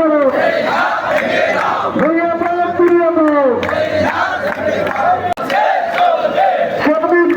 করো। ভৈয়া প্রয়োগ ফিরিয়ে দাও চব্বিশ